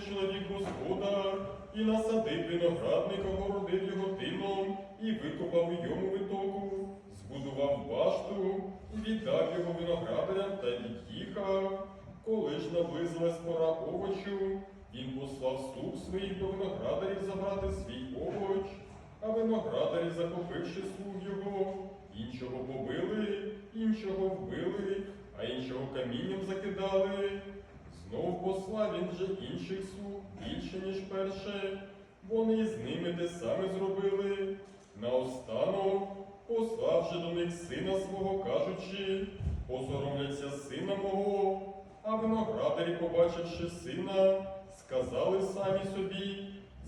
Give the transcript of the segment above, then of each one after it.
один чоловік господар, і насадив виноградника, огородив його тином, і викопав йому витоку, збудував башту, віддав його виноградарям та від'їхав. Коли ж наблизилась пора овочу, він послав слуг своїх до виноградарів забрати свій овоч, а виноградарі, захопивши слуг його, іншого побили, іншого вбили, а іншого камінням закидали. Знов послав він же інших слуг більше, ніж перше. Вони з ними те саме зробили. Наостанок, пославши до них сина свого, кажучи, посоромляться сина мого. А виноградарі, побачивши сина, сказали самі собі,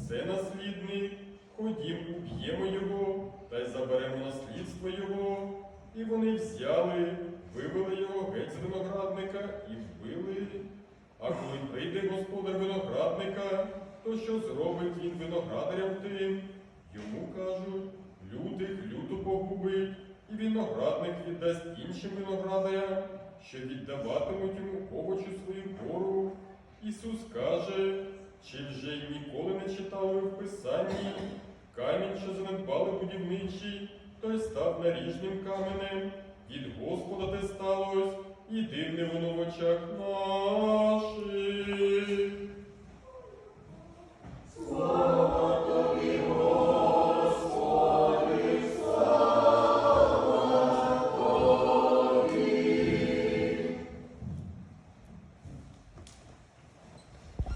це наслідник, ходім, уб'ємо його, та й заберемо наслідство його. І вони взяли, вивели його геть з виноградника і вбили. А коли прийде господар виноградника, то що зробить він виноградарям тим? Йому кажуть, лютих люто погубить, і виноградник віддасть іншим виноградарям, що віддаватимуть йому овочу свою пору. Ісус каже, чи вже й ніколи не читали в Писанні, камінь, що занедбали будівничі, той став наріжним каменем, від Господа те сталось, і дивне воно в очах.